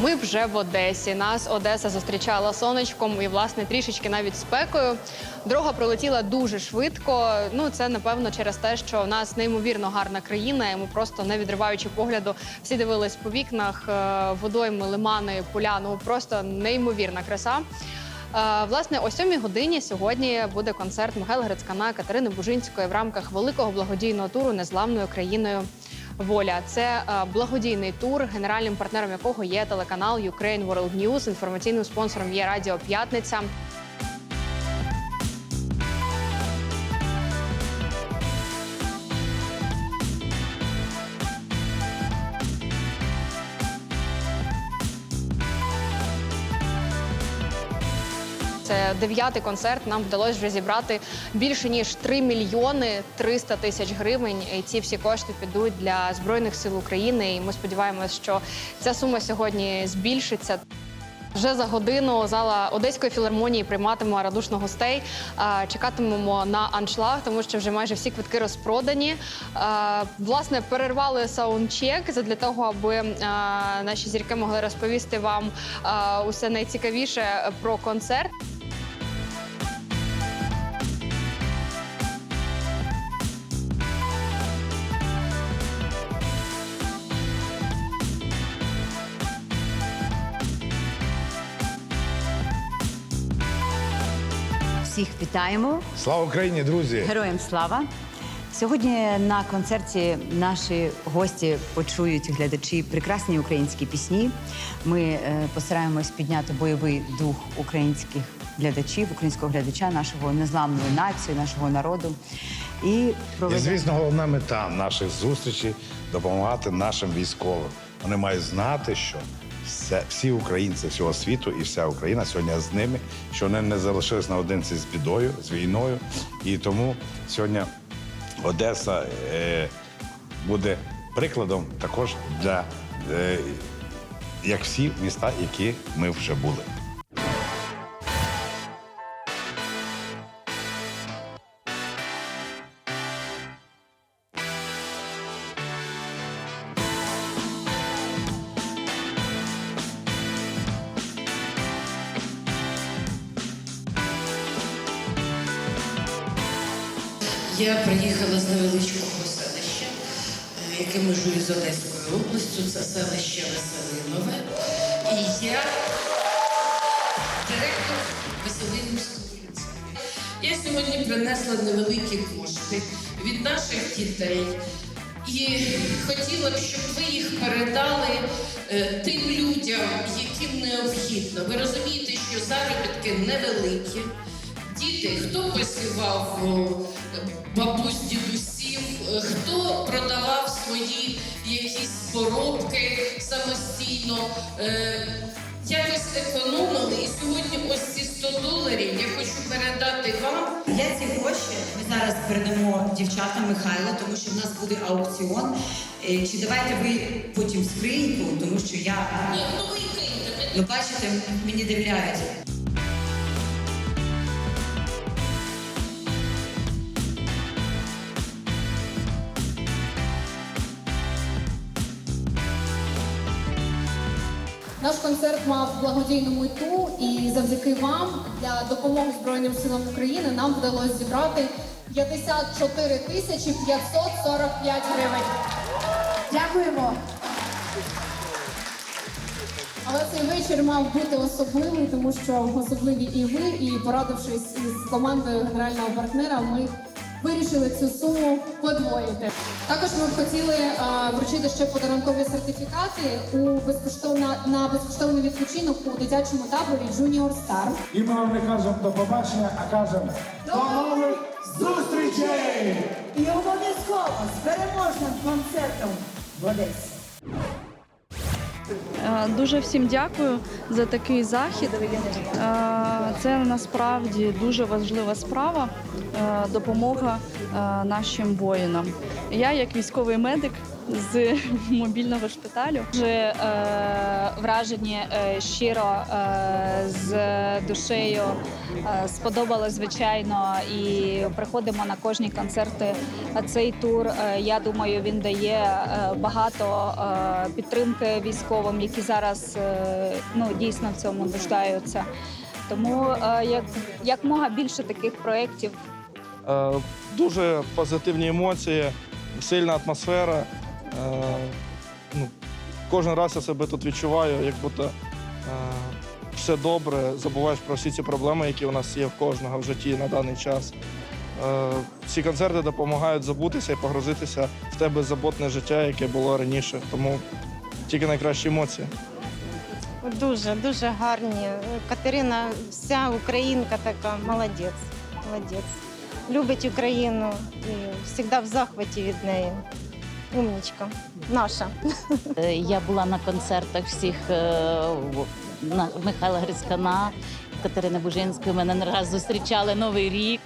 Ми вже в Одесі. Нас Одеса зустрічала сонечком і, власне, трішечки навіть спекою. Дорога пролетіла дуже швидко. Ну, це напевно через те, що в нас неймовірно гарна країна, і ми просто не відриваючи погляду, всі дивились по вікнах, е, водойми, лимани, поля. Ну просто неймовірна краса. Е, Власне, о сьомій годині сьогодні буде концерт Михайла Грицькана, Катерини Бужинської в рамках великого благодійного туру незламною країною. Воля це е, благодійний тур, генеральним партнером якого є телеканал Ukraine World News. Інформаційним спонсором є Радіо П'ятниця. Це дев'ятий концерт. Нам вдалося вже зібрати більше ніж 3 мільйони 300 тисяч гривень. І ці всі кошти підуть для збройних сил України. І ми сподіваємося, що ця сума сьогодні збільшиться. Вже за годину зала Одеської філармонії прийматиме радушно гостей. Чекатимемо на аншлаг, тому що вже майже всі квитки розпродані. Власне, перервали саундчек для того, аби наші зірки могли розповісти вам усе найцікавіше про концерт. Всіх вітаємо, Слава Україні, друзі! героям слава. Сьогодні на концерті наші гості почують глядачі прекрасні українські пісні. Ми е, постараємось підняти бойовий дух українських глядачів, українського глядача, нашого незламної нації, нашого народу. І І, звісно, головна мета наших зустрічей допомагати нашим військовим. Вони мають знати, що все, всі українці всього світу і вся Україна сьогодні з ними, що вони не залишились наодинці з бідою, з війною. І тому сьогодні Одеса е, буде прикладом також для е, як всі міста, які ми вже були. Я приїхала з невеличкого селища, е, яке межує з Одеською областю. Це селище Веселинове. І я директор Веселинівського ліцею. Я сьогодні принесла невеликі кошти від наших дітей. І хотіла б, щоб ви їх передали е, тим людям, яким необхідно. Ви розумієте, що заробітки невеликі. Діти, хто посівав бабусь дідусів, е, хто продавав свої якісь поробки самостійно, е, якось економили. І сьогодні ось ці 100 доларів я хочу передати вам. Я ці гроші ми зараз передамо дівчатам Михайла, тому що в нас буде аукціон. Е, Чи давайте ви потім скриньку, тому що я ну ви ну бачите, мені довіряють. Наш концерт мав благодійну мету, і завдяки вам для допомоги Збройним силам України нам вдалося зібрати 54 тисячі 545 гривень. Дякуємо. Але цей вечір мав бути особливий, тому що особливі і ви, і порадившись із командою генерального партнера, ми вирішили цю суму подвоїти. Також ми б хотіли а, вручити ще подарункові сертифікати у безкоштовна на безкоштовний відпочинок у дитячому таборі Junior Star. І ми вам не кажемо до побачення, а кажемо до нових зустрічей! І обов'язково з переможним концертом в Одесі. Е, Дуже всім дякую за такий захід. Е, Це насправді дуже важлива справа е, допомога нашим воїнам. Я, як військовий медик, з мобільного шпиталю. Дуже е, вражені е, щиро е, з душею. Е, сподобалось, звичайно, і приходимо на кожні концерти. А Цей тур, е, я думаю, він дає е, багато е, підтримки військовим, які зараз е, ну, дійсно в цьому нуждаються. Тому е, як, як мога більше таких проєктів Е, Дуже позитивні емоції, сильна атмосфера. Е, Ну, кожен раз я себе тут відчуваю, як будто е, все добре, забуваєш про всі ці проблеми, які у нас є в кожного в житті на даний час. Е, Ці концерти допомагають забутися і погрузитися в те беззаботне життя, яке було раніше. Тому тільки найкращі емоції. Дуже, дуже гарні. Катерина, вся українка така, молодець. Молодець. Любить Україну і завжди в захваті від неї. Умнічка. Наша. Е, Я була на концертах всіх е, на Михайла Грицькана, Катерини Бужинської. Мене не раз зустрічали Новий рік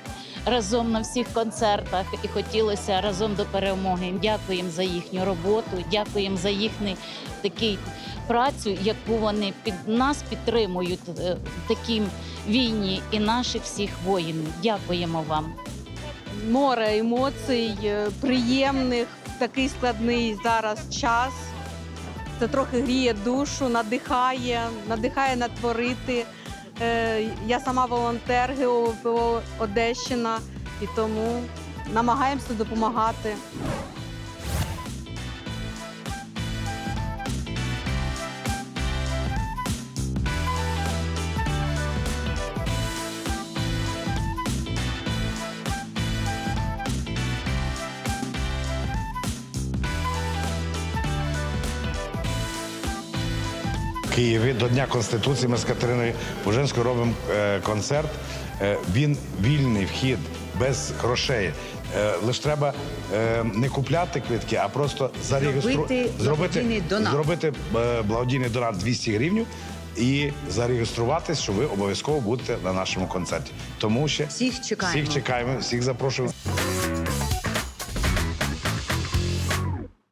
разом на всіх концертах і хотілося разом до перемоги. Дякуємо за їхню роботу, дякуємо за їхню такий працю, яку вони під нас підтримують е, в такій війні і наших всіх воїнів. Дякуємо вам. море емоцій, приємних такий складний зараз час. Це трохи гріє душу, надихає, надихає натворити. Е, Я сама волонтер ГОВПО Одещина і тому намагаємося допомагати. Києві до Дня Конституції ми з Катериною Бужинською робимо е, концерт. Е, він вільний вхід, без грошей. Е, лише треба не купляти квитки, а просто зареєструвати. Зробити благодійний донат. зробити благодійний донат 200 гривень і зареєструватись, що ви обов'язково будете на нашому концерті. Тому ще Всіх чекаємо. всіх чекаємо, всіх запрошуємо.